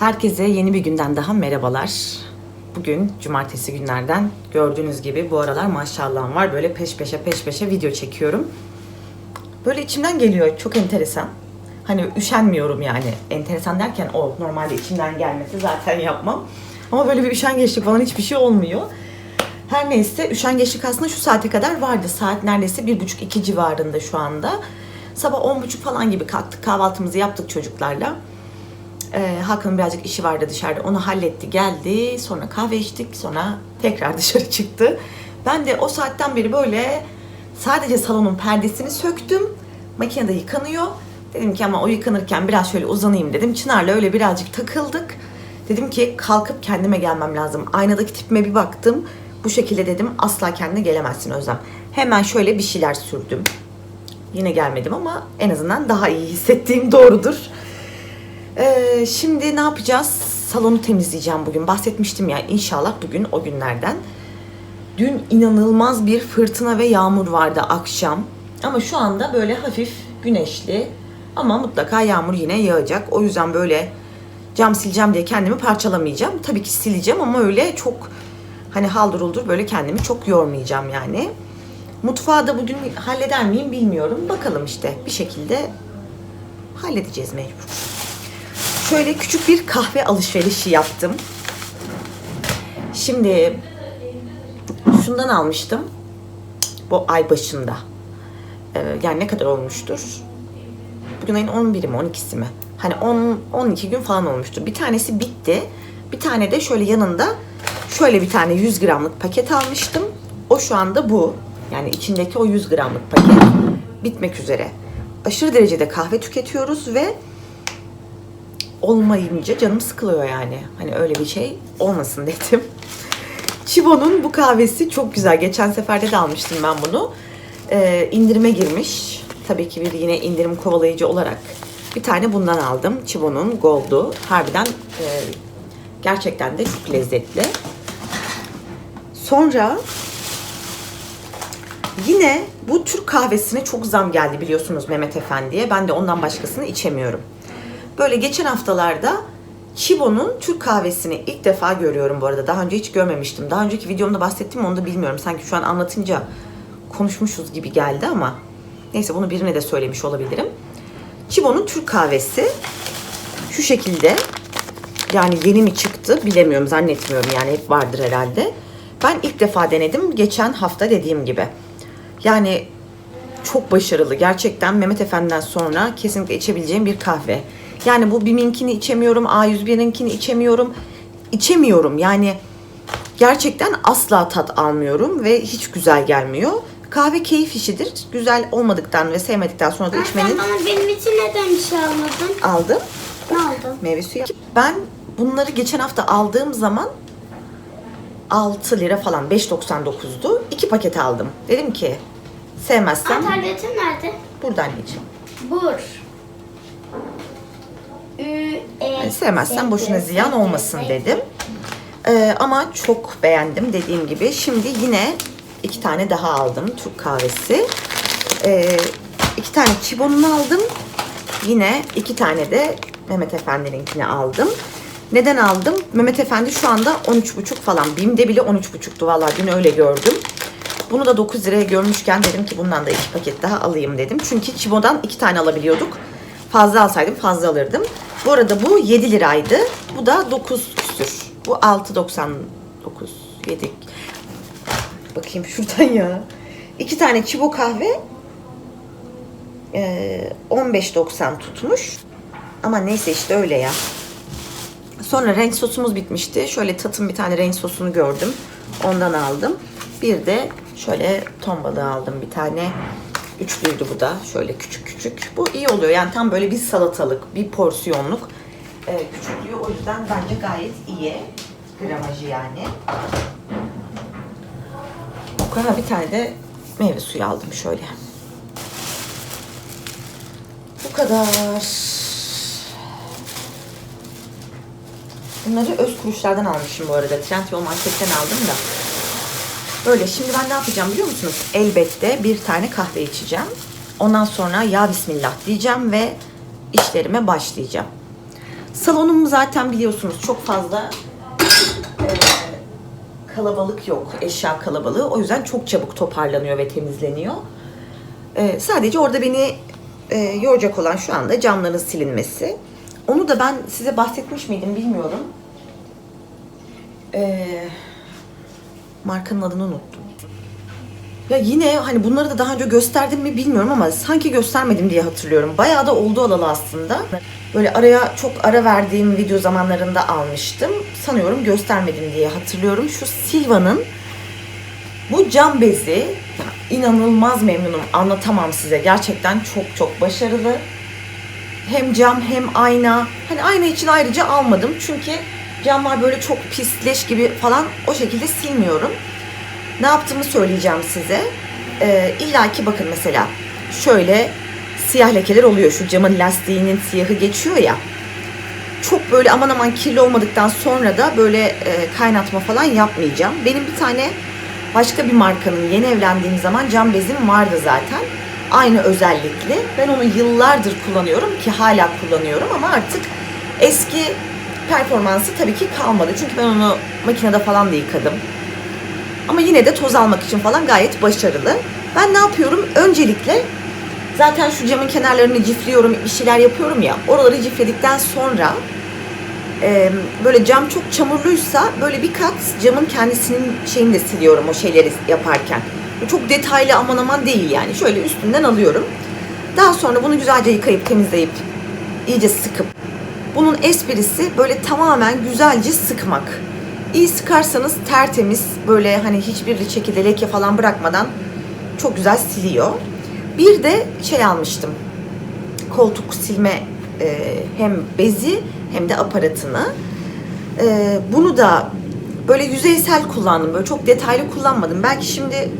Herkese yeni bir günden daha merhabalar. Bugün cumartesi günlerden gördüğünüz gibi bu aralar maşallahım var. Böyle peş peşe peş peşe video çekiyorum. Böyle içimden geliyor. Çok enteresan. Hani üşenmiyorum yani. Enteresan derken o normalde içimden gelmesi zaten yapmam. Ama böyle bir üşengeçlik falan hiçbir şey olmuyor. Her neyse üşengeçlik aslında şu saate kadar vardı. Saat neredeyse bir buçuk iki civarında şu anda. Sabah on buçuk falan gibi kalktık. Kahvaltımızı yaptık çocuklarla. Ee, Hakan'ın birazcık işi vardı dışarıda. Onu halletti, geldi. Sonra kahve içtik. Sonra tekrar dışarı çıktı. Ben de o saatten beri böyle sadece salonun perdesini söktüm. Makinede yıkanıyor. Dedim ki ama o yıkanırken biraz şöyle uzanayım dedim. Çınar'la öyle birazcık takıldık. Dedim ki kalkıp kendime gelmem lazım. Aynadaki tipime bir baktım. Bu şekilde dedim asla kendine gelemezsin Özlem. Hemen şöyle bir şeyler sürdüm. Yine gelmedim ama en azından daha iyi hissettiğim doğrudur. Ee, şimdi ne yapacağız? Salonu temizleyeceğim bugün. Bahsetmiştim ya inşallah bugün o günlerden. Dün inanılmaz bir fırtına ve yağmur vardı akşam. Ama şu anda böyle hafif güneşli. Ama mutlaka yağmur yine yağacak. O yüzden böyle cam sileceğim diye kendimi parçalamayacağım. Tabii ki sileceğim ama öyle çok hani haldır uldur böyle kendimi çok yormayacağım yani. Mutfağı da bugün halleder miyim bilmiyorum. Bakalım işte bir şekilde halledeceğiz mecbur. Şöyle küçük bir kahve alışverişi yaptım. Şimdi şundan almıştım. Bu ay başında. Ee, yani ne kadar olmuştur? Bugün ayın 11'i mi 12'si mi? Hani 10 12 gün falan olmuştur. Bir tanesi bitti. Bir tane de şöyle yanında şöyle bir tane 100 gramlık paket almıştım. O şu anda bu. Yani içindeki o 100 gramlık paket bitmek üzere. Aşırı derecede kahve tüketiyoruz ve olmayınca canım sıkılıyor yani. Hani öyle bir şey olmasın dedim. Chibo'nun bu kahvesi çok güzel. Geçen seferde de almıştım ben bunu. Ee, indirime girmiş. Tabii ki bir yine indirim kovalayıcı olarak bir tane bundan aldım. Chibo'nun Gold'u. Harbiden e, gerçekten de çok lezzetli. Sonra yine bu Türk kahvesine çok zam geldi biliyorsunuz Mehmet Efendi'ye. Ben de ondan başkasını içemiyorum. Böyle geçen haftalarda Chibo'nun Türk kahvesini ilk defa görüyorum bu arada. Daha önce hiç görmemiştim. Daha önceki videomda bahsettim onu da bilmiyorum. Sanki şu an anlatınca konuşmuşuz gibi geldi ama neyse bunu birine de söylemiş olabilirim. Chibo'nun Türk kahvesi şu şekilde yani yeni mi çıktı bilemiyorum zannetmiyorum yani hep vardır herhalde. Ben ilk defa denedim geçen hafta dediğim gibi. Yani çok başarılı. Gerçekten Mehmet Efendi'den sonra kesinlikle içebileceğim bir kahve. Yani bu BİM'inkini içemiyorum, A101'inkini içemiyorum. İçemiyorum yani gerçekten asla tat almıyorum ve hiç güzel gelmiyor. Kahve keyif işidir. Güzel olmadıktan ve sevmedikten sonra da Sen içmenin bana benim için neden bir şey almadın? aldım. Ne oldu? Meyve suyu. Ben bunları geçen hafta aldığım zaman 6 lira falan 5.99'du. İki paket aldım. Dedim ki sevmezsem Alternatif nerede? burada anneciğim. Bur. Ü, e, Yani sevmezsem S, boşuna ziyan olmasın dedim. Ee, ama çok beğendim dediğim gibi. Şimdi yine iki tane daha aldım Türk kahvesi. Ee, iki tane Chibo'nun aldım. Yine iki tane de Mehmet Efendi'ninkini aldım. Neden aldım? Mehmet Efendi şu anda 13,5 falan. BİM'de bile 13,5'tu vallahi dün öyle gördüm. Bunu da 9 liraya görmüşken dedim ki bundan da iki paket daha alayım dedim. Çünkü Chibo'dan iki tane alabiliyorduk. Fazla alsaydım fazla alırdım. Bu arada bu 7 liraydı. Bu da 9 küsür. Bu 6.99 7. Bakayım şuradan ya. İki tane Chibo kahve eee, 15.90 tutmuş. Ama neyse işte öyle ya. Sonra renk sosumuz bitmişti. Şöyle tatın bir tane renk sosunu gördüm. Ondan aldım. Bir de şöyle ton balığı aldım bir tane. Üçlüydü bu da. Şöyle küçük küçük. Bu iyi oluyor. Yani tam böyle bir salatalık, bir porsiyonluk e, küçüklüğü. O yüzden bence gayet iyi. Gramajı yani. Bu kadar bir tane de meyve suyu aldım şöyle. Bu kadar. Bunları öz kuruşlardan almışım bu arada. Trendyol marketten aldım da. Böyle şimdi ben ne yapacağım biliyor musunuz? Elbette bir tane kahve içeceğim. Ondan sonra ya bismillah diyeceğim ve işlerime başlayacağım. Salonum zaten biliyorsunuz çok fazla e, kalabalık yok. Eşya kalabalığı. O yüzden çok çabuk toparlanıyor ve temizleniyor. E, sadece orada beni e, yoracak olan şu anda camların silinmesi. Onu da ben size bahsetmiş miydim bilmiyorum. E, markanın adını unuttum. Ya yine hani bunları da daha önce gösterdim mi bilmiyorum ama sanki göstermedim diye hatırlıyorum. Bayağı da oldu alalı aslında. Böyle araya çok ara verdiğim video zamanlarında almıştım. Sanıyorum göstermedim diye hatırlıyorum. Şu Silva'nın bu cam bezi ya inanılmaz memnunum. Anlatamam size. Gerçekten çok çok başarılı. Hem cam hem ayna. Hani ayna için ayrıca almadım. Çünkü camlar böyle çok pisleş gibi falan o şekilde silmiyorum. Ne yaptığımı söyleyeceğim size. Ee, İlla ki bakın mesela şöyle siyah lekeler oluyor. Şu camın lastiğinin siyahı geçiyor ya. Çok böyle aman aman kirli olmadıktan sonra da böyle e, kaynatma falan yapmayacağım. Benim bir tane başka bir markanın yeni evlendiğim zaman cam bezim vardı zaten. Aynı özellikli. Ben onu yıllardır kullanıyorum ki hala kullanıyorum ama artık eski performansı tabii ki kalmadı. Çünkü ben onu makinede falan da yıkadım. Ama yine de toz almak için falan gayet başarılı. Ben ne yapıyorum? Öncelikle zaten şu camın kenarlarını cifliyorum, bir şeyler yapıyorum ya. Oraları cifledikten sonra e, böyle cam çok çamurluysa böyle bir kat camın kendisinin şeyini de siliyorum o şeyleri yaparken. Çok detaylı aman aman değil yani. Şöyle üstünden alıyorum. Daha sonra bunu güzelce yıkayıp temizleyip iyice sıkıp bunun esprisi böyle tamamen güzelce sıkmak. İyi sıkarsanız tertemiz böyle hani hiçbir şekilde leke falan bırakmadan çok güzel siliyor. Bir de şey almıştım. Koltuk silme e, hem bezi hem de aparatını. E, bunu da böyle yüzeysel kullandım. Böyle çok detaylı kullanmadım. Belki şimdi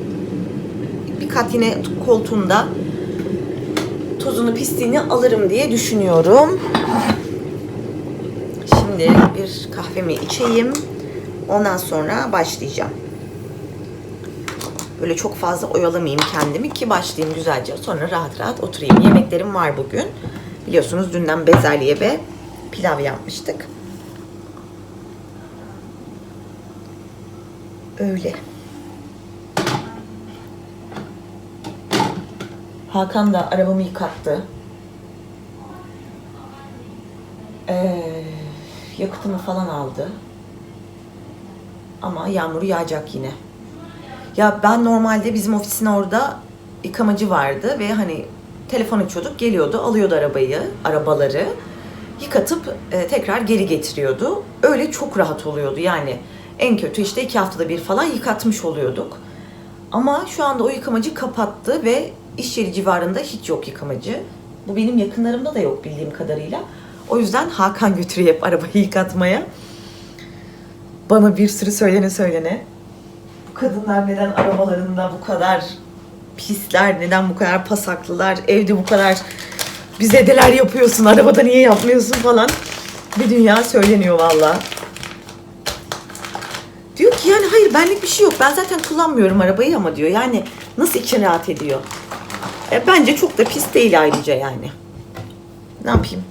bir kat yine koltuğunda tozunu pisliğini alırım diye düşünüyorum. Şimdi bir kahvemi içeyim. Ondan sonra başlayacağım. Böyle çok fazla oyalamayayım kendimi ki başlayayım güzelce. Sonra rahat rahat oturayım. Yemeklerim var bugün. Biliyorsunuz dünden bezelye ve pilav yapmıştık. Öyle. Hakan da arabamı yıkattı. Ee, yakıtını falan aldı. Ama yağmur yağacak yine. Ya ben normalde bizim ofisin orada yıkamacı vardı ve hani telefon açıyorduk geliyordu alıyordu arabayı arabaları yıkatıp e, tekrar geri getiriyordu. Öyle çok rahat oluyordu yani en kötü işte iki haftada bir falan yıkatmış oluyorduk. Ama şu anda o yıkamacı kapattı ve iş yeri civarında hiç yok yıkamacı. Bu benim yakınlarımda da yok bildiğim kadarıyla. O yüzden Hakan götürüyor hep arabayı yıkatmaya. Bana bir sürü söylene söylene. Bu kadınlar neden arabalarında bu kadar pisler, neden bu kadar pasaklılar, evde bu kadar bizedeler yapıyorsun, arabada niye yapmıyorsun falan. Bir dünya söyleniyor valla. Diyor ki yani hayır benlik bir şey yok. Ben zaten kullanmıyorum arabayı ama diyor. Yani nasıl için rahat ediyor? E, bence çok da pis değil ayrıca yani. Ne yapayım?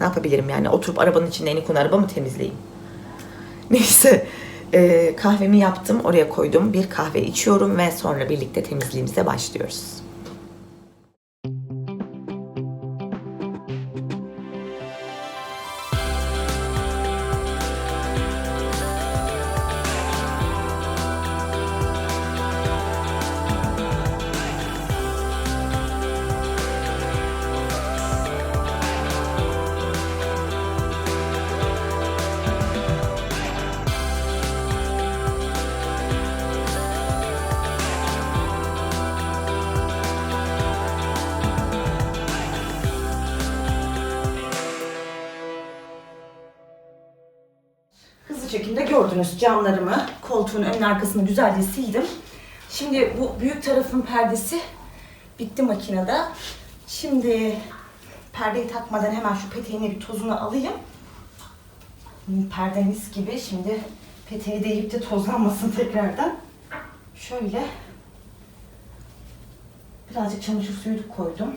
Ne yapabilirim yani? Oturup arabanın içinde en araba mı temizleyeyim? Neyse e, kahvemi yaptım oraya koydum bir kahve içiyorum ve sonra birlikte temizliğimize başlıyoruz. Gördünüz camlarımı, koltuğun ön arkasını güzelce sildim. Şimdi bu büyük tarafın perdesi bitti makinede. Şimdi perdeyi takmadan hemen şu peteğini bir tozunu alayım. Perde mis gibi. Şimdi peteği değip de tozlanmasın tekrardan. Şöyle birazcık çamaşır suyu koydum.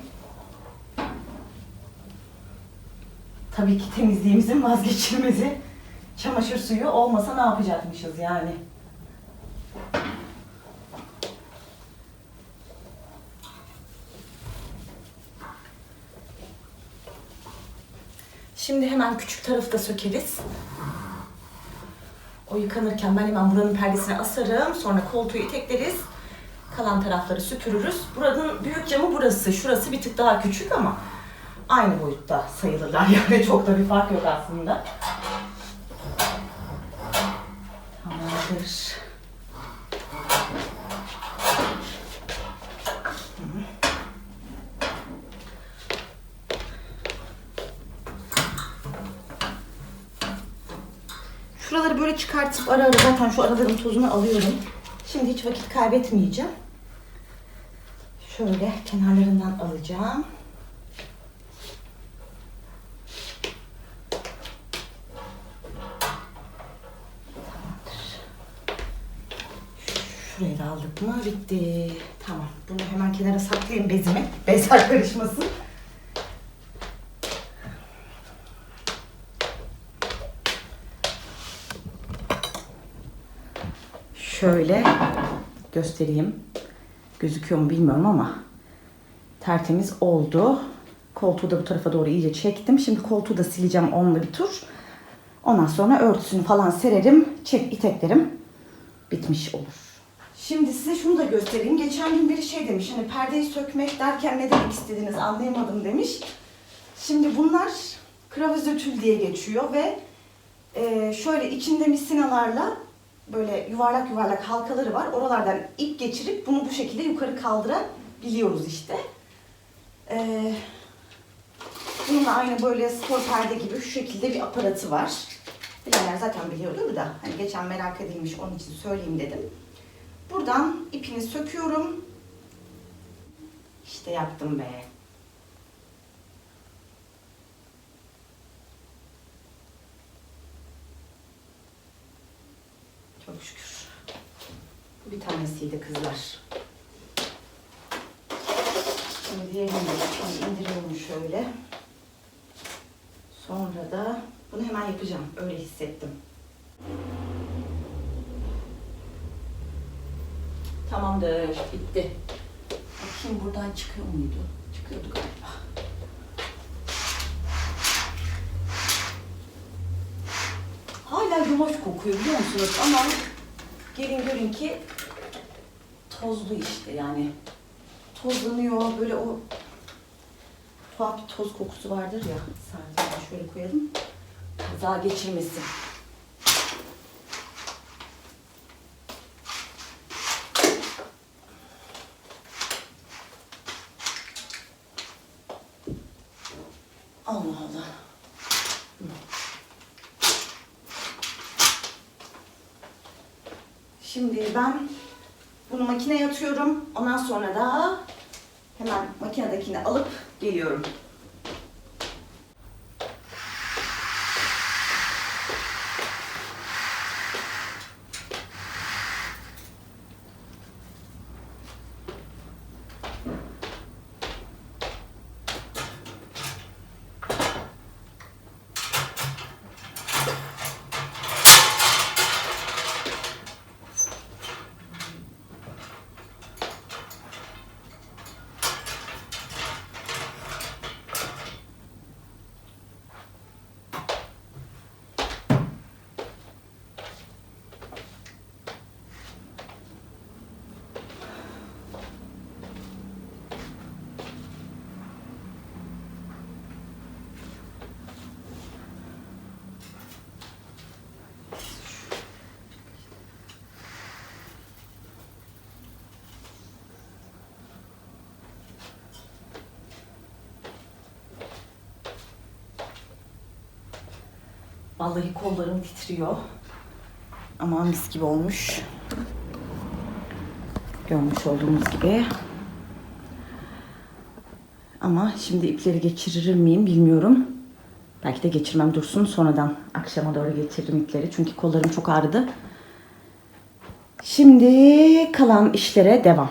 Tabii ki temizliğimizin vazgeçilmezi. Çamaşır suyu olmasa ne yapacakmışız yani? Şimdi hemen küçük tarafı da sökeriz. O yıkanırken ben hemen buranın perdesini asarım. Sonra koltuğu itekleriz. Kalan tarafları süpürürüz. Buranın büyük camı burası. Şurası bir tık daha küçük ama aynı boyutta sayılırlar. Yani çok da bir fark yok aslında. Tamamdır. Şuraları böyle çıkartıp ara ara zaten şu araların tozunu alıyorum. Şimdi hiç vakit kaybetmeyeceğim. Şöyle kenarlarından alacağım. Tamamdır. Şurayı da aldık mı bitti. Tamam. Bunu hemen kenara saklayayım bezimi. Bezler karışmasın. Şöyle göstereyim. Gözüküyor mu bilmiyorum ama tertemiz oldu. Koltuğu da bu tarafa doğru iyice çektim. Şimdi koltuğu da sileceğim onunla bir tur. Ondan sonra örtüsünü falan sererim. Çek iteklerim. Bitmiş olur. Şimdi size şunu da göstereyim. Geçen gün biri şey demiş. Hani perdeyi sökmek derken ne demek istediğiniz anlayamadım demiş. Şimdi bunlar kravizötül diye geçiyor ve e, şöyle içinde misinalarla böyle yuvarlak yuvarlak halkaları var. Oralardan ip geçirip bunu bu şekilde yukarı kaldırabiliyoruz işte. Ee, bununla aynı böyle spor perde gibi şu şekilde bir aparatı var. Bilenler zaten biliyordur da hani geçen merak edilmiş onun için söyleyeyim dedim. Buradan ipini söküyorum. İşte yaptım be. Çok şükür. Bir tanesiydi kızlar. Şimdi diğerini indiriyorum şöyle. Sonra da bunu hemen yapacağım. Öyle hissettim. Tamamdır. Bitti. Bakayım buradan çıkıyor muydu? Çıkıyordu galiba. Hala yumaş kokuyor biliyor musunuz? Ama gelin görün ki tozlu işte yani. Tozlanıyor böyle o tuhaf bir toz kokusu vardır ya. Sadece şöyle koyalım. Kaza geçirmesin. Allah Allah. Şimdi ben bunu makineye atıyorum. Ondan sonra da hemen makinedekini alıp geliyorum. Vallahi kollarım titriyor. Ama mis gibi olmuş. Görmüş olduğunuz gibi. Ama şimdi ipleri geçirir miyim bilmiyorum. Belki de geçirmem dursun. Sonradan akşama doğru geçiririm ipleri. Çünkü kollarım çok ağrıdı. Şimdi kalan işlere devam.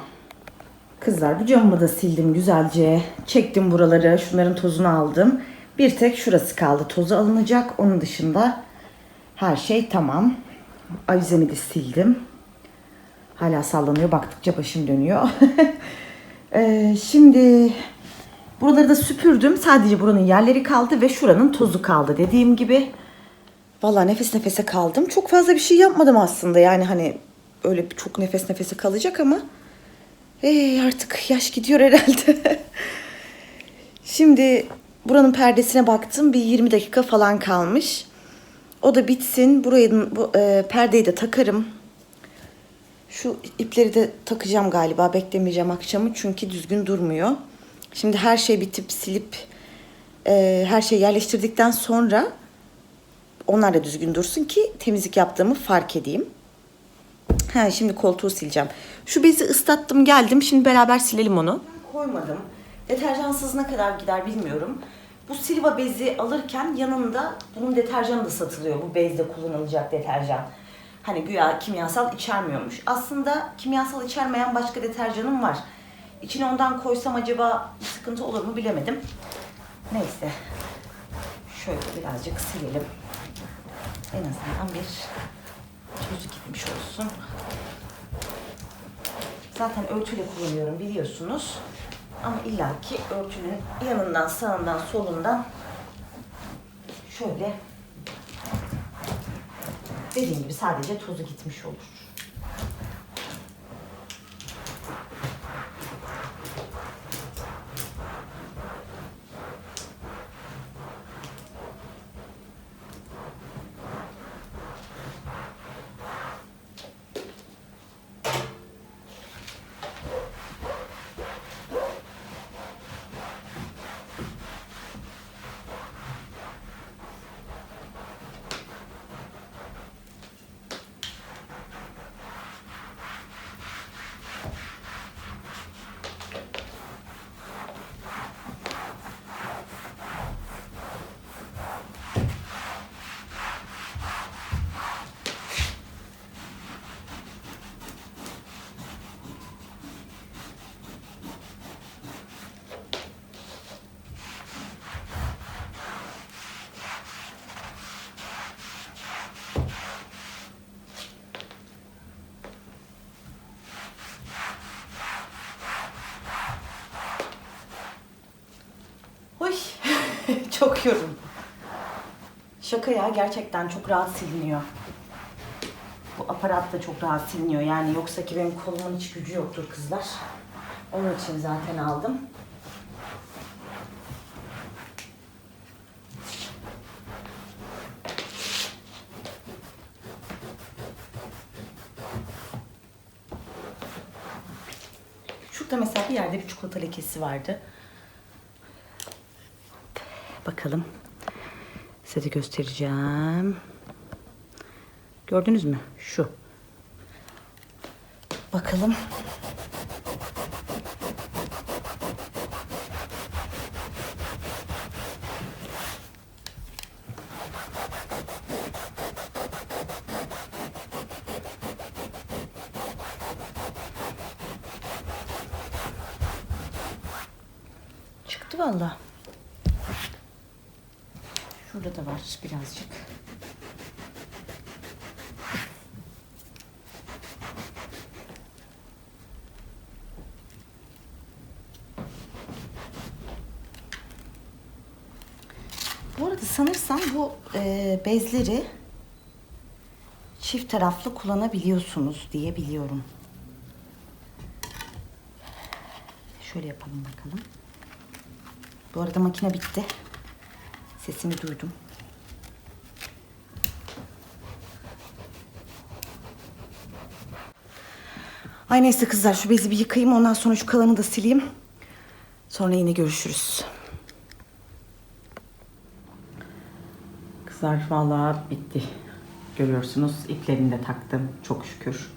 Kızlar bu camımı da sildim güzelce. Çektim buraları. Şunların tozunu aldım. Bir tek şurası kaldı. Tozu alınacak. Onun dışında her şey tamam. Avizemi de sildim. Hala sallanıyor. Baktıkça başım dönüyor. Ee, şimdi buraları da süpürdüm. Sadece buranın yerleri kaldı ve şuranın tozu kaldı. Dediğim gibi Vallahi nefes nefese kaldım. Çok fazla bir şey yapmadım aslında. Yani hani öyle çok nefes nefese kalacak ama ee, artık yaş gidiyor herhalde. Şimdi buranın perdesine baktım. Bir 20 dakika falan kalmış. O da bitsin. Burayı bu e, perdeyi de takarım. Şu ipleri de takacağım galiba. Beklemeyeceğim akşamı çünkü düzgün durmuyor. Şimdi her şey bitip silip e, her şeyi yerleştirdikten sonra onlar da düzgün dursun ki temizlik yaptığımı fark edeyim. Ha, şimdi koltuğu sileceğim. Şu bezi ıslattım geldim. Şimdi beraber silelim onu. Koymadım. Deterjansız ne kadar gider bilmiyorum. Bu silva bezi alırken yanında bunun deterjanı da satılıyor. Bu bezde kullanılacak deterjan. Hani güya kimyasal içermiyormuş. Aslında kimyasal içermeyen başka deterjanım var. İçine ondan koysam acaba sıkıntı olur mu bilemedim. Neyse. Şöyle birazcık silelim. En azından bir tozu gitmiş olsun. Zaten örtüyle kullanıyorum biliyorsunuz. Ama illaki örtünün yanından, sağından, solundan şöyle dediğim gibi sadece tozu gitmiş olur. Çok yorum. Şaka ya gerçekten çok rahat siliniyor. Bu aparat da çok rahat siliniyor. Yani yoksa ki benim kolumun hiç gücü yoktur kızlar. Onun için zaten aldım. Şurada mesela bir yerde bir çikolata lekesi vardı. Bakalım. Size göstereceğim. Gördünüz mü? Şu. Bakalım. Çıktı vallahi. Şurada da var birazcık. Bu arada sanırsam bu e, bezleri çift taraflı kullanabiliyorsunuz diye biliyorum. Şöyle yapalım bakalım. Bu arada makine bitti. Sesini duydum. Ay neyse kızlar şu bezi bir yıkayayım ondan sonra şu kalanı da sileyim. Sonra yine görüşürüz. Kızlar vallahi bitti. Görüyorsunuz iplerini de taktım çok şükür.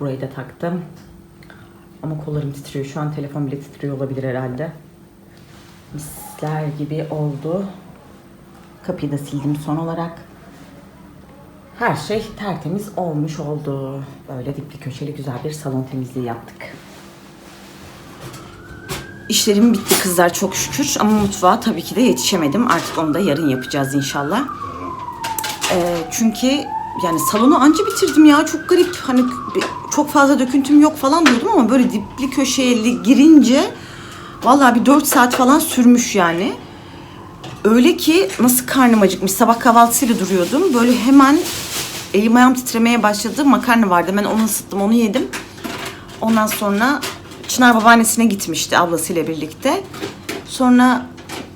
Burayı da taktım. Ama kollarım titriyor. Şu an telefon bile titriyor olabilir herhalde. Misler gibi oldu. Kapıyı da sildim son olarak. Her şey tertemiz olmuş oldu. Böyle dipli köşeli güzel bir salon temizliği yaptık. işlerim bitti kızlar çok şükür. Ama mutfağa tabii ki de yetişemedim. Artık onu da yarın yapacağız inşallah. Ee, çünkü yani salonu anca bitirdim ya. Çok garip. Hani çok fazla döküntüm yok falan diyordum ama böyle dipli köşeye li- girince vallahi bir 4 saat falan sürmüş yani. Öyle ki nasıl karnım acıkmış. Sabah kahvaltısıyla duruyordum. Böyle hemen elim ayağım titremeye başladı. Makarna vardı. Ben onu ısıttım, onu yedim. Ondan sonra Çınar babaannesine gitmişti ablasıyla birlikte. Sonra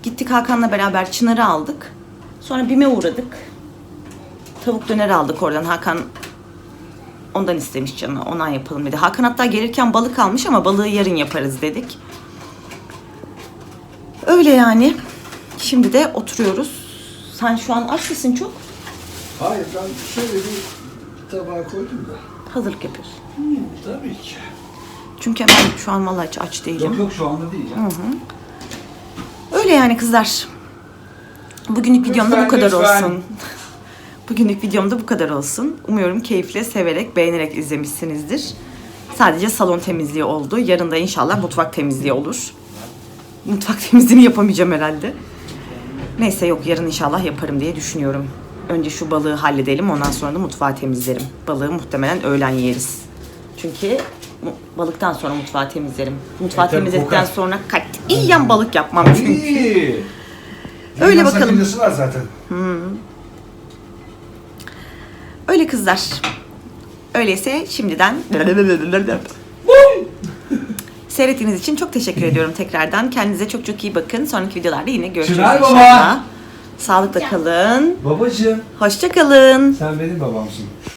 gittik Hakan'la beraber Çınar'ı aldık. Sonra BİM'e uğradık. Tavuk döner aldık oradan. Hakan ondan istemiş canı. Ondan yapalım dedi. Hakan hatta gelirken balık almış ama balığı yarın yaparız dedik. Öyle yani. Şimdi de oturuyoruz. Sen şu an aç mısın çok? Hayır ben şöyle bir tabağa koydum da. Hazırlık yapıyorsun. Tabii ki. Çünkü hemen şu an vallahi hiç aç değilim. Yok yok şu anda değil ya. Öyle yani kızlar. Bugünlük videomda bu kadar lütfen. olsun. Bugünlük videomda bu kadar olsun. Umuyorum keyifle, severek, beğenerek izlemişsinizdir. Sadece salon temizliği oldu. Yarın da inşallah mutfak temizliği olur. Mutfak temizliğini yapamayacağım herhalde. Neyse yok yarın inşallah yaparım diye düşünüyorum. Önce şu balığı halledelim ondan sonra da mutfağı temizlerim. Balığı muhtemelen öğlen yeriz. Çünkü balıktan sonra mutfağı temizlerim. Mutfağı tabii temizledikten kokar. sonra katiyen balık yapmam çünkü. Öyle bakalım. var zaten. Öyle kızlar. Öyleyse şimdiden seyrettiğiniz için çok teşekkür ediyorum tekrardan. Kendinize çok çok iyi bakın. Sonraki videolarda yine görüşürüz Çınar baba. inşallah. Sağlıkla kalın. Babacığım Hoşça kalın. sen benim babamsın.